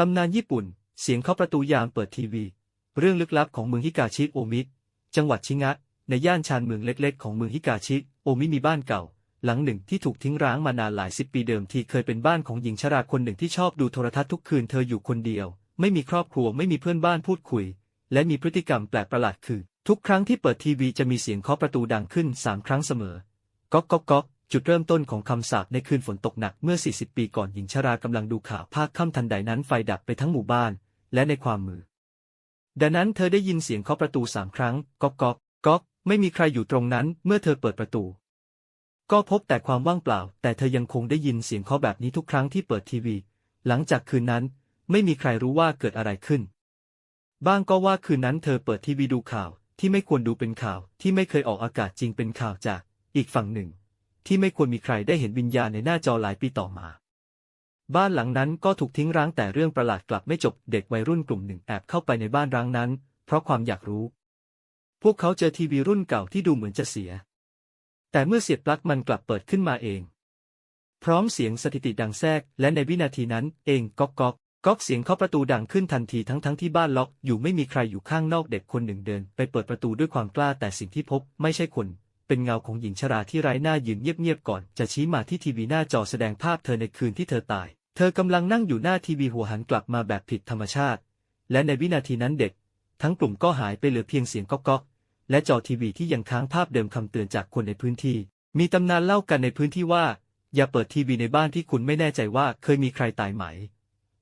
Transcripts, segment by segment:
ตำนานญี่ปุ่น เสียงเคาะประตูยามเปิดทีวี เรื่องลึกลับของเมืองฮิกาชิโอมิ จังหวัดชิงะ ในย่านชานเมืองเล็กๆ ของเมืองฮิกาชิโอมิมีบ้านเก่า หลังหนึ่งที่ถูกทิ้งร้างมานานหลายสิบปีเดิมทีเคยเป็นบ้านของหญิงชราคนหนึ่งที่ชอบดูโทรทัศน์ทุกคืนเธออยู่คนเดียว ไม่มีครอบครัวไม่มีเพื่อนบ้านพูดคุย และมีพฤติกรรมแปลกประหลาดคือ ทุกครั้งที่เปิดทีวีจะมีเสียงเคาะประตูดังขึ้นสามครั้งเสมอ ก๊อกก๊อกก๊อก จุดเริ่มต้นของคำสาปในคืนฝนตกหนักเมื่อ 40 ปีก่อนหญิงชรากำลังดูข่าวภาคค่ำทันใดนั้นไฟดับไปทั้งหมู่บ้าน และในความมือ ดังนั้นเธอได้ยินเสียงเคาะประตูสามครั้งก๊อกก๊อกก๊อกไม่มีใครอยู่ตรงนั้นเมื่อเธอเปิดประตู ก็พบแต่ความว่างเปล่า แต่เธอยังคงได้ยินเสียงเคาะแบบนี้ทุกครั้งที่เปิดทีวี หลังจากคืนนั้น ไม่มีใครรู้ว่าเกิดอะไรขึ้น บ้างก็ว่าคืนนั้นเธอเปิดทีวีดูข่าวที่ไม่ควรดูเป็นข่าวที่ไม่เคยออกอากาศจริงเป็นข่าวจากอีกฝั่งหนึ่ง ที่ไม่ควรมีใครได้เห็นวิญญาณในหน้าจอหลายปีต่อมา บ้านหลังนั้นก็ถูกทิ้งร้างแต่เรื่องประหลาดกลับไม่จบเด็กวัยรุ่นกลุ่มหนึ่งแอบเข้าไปในบ้านร้างนั้น เพราะความอยากรู้ พวกเขาเจอทีวีรุ่นเก่าที่ดูเหมือนจะเสีย แต่เมื่อเสียบปลั๊กมันกลับเปิดขึ้นมาเอง พร้อมเสียงสถิติดังแทรก และในวินาทีนั้นเองก๊อกก๊อกก๊อกเสียงเคาะประตูดังขึ้นทันทีทั้งทั้งที่บ้านล็อกอยู่ไม่มีใครอยู่ข้างนอกเด็กคนหนึ่งเดิน ไปเปิดประตูด้วยความกล้าแต่สิ่งที่พบไม่ใช่คน เป็นเงาของหญิงชราที่ไร้หน้ายืนเงียบๆก่อน จะชี้มาที่ทีวีหน้าจอแสดงภาพเธอในคืนที่เธอตาย เธอกำลังนั่งอยู่หน้าทีวีหัวหันกลับมาแบบผิดธรรมชาติ และในวินาทีนั้นเด็ก ทั้งกลุ่มก็หายไปเหลือเพียงเสียงก๊อกก๊อกและจอทีวีที่ยังค้างภาพเดิมคำเตือนจากคนในพื้นที่ มีตำนานเล่ากันในพื้นที่ว่า อย่าเปิดทีวีในบ้านที่คุณไม่แน่ใจว่าเคยมีใครตายไหม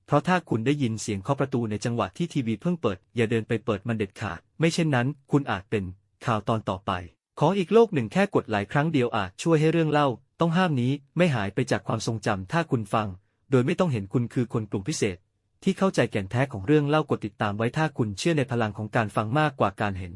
เพราะถ้าคุณได้ยินเสียงเคาะประตูในจังหวะที่ทีวีเพิ่งเปิด อย่าเดินไปเปิดมันเด็ดขาด ไม่เช่นนั้น คุณอาจเป็นข่าวตอนต่อไป ขออีกโลกหนึ่งแค่กดหลายครั้งเดียวอาจช่วยให้เรื่องเล่า ต้องห้ามนี้ไม่หายไปจากความทรงจำถ้าคุณฟัง โดยไม่ต้องเห็นคุณคือคนกลุ่มพิเศษ ที่เข้าใจแก่นแท้ของเรื่องเล่ากดติดตามไว้ถ้าคุณเชื่อในพลังของการฟังมากกว่าการเห็น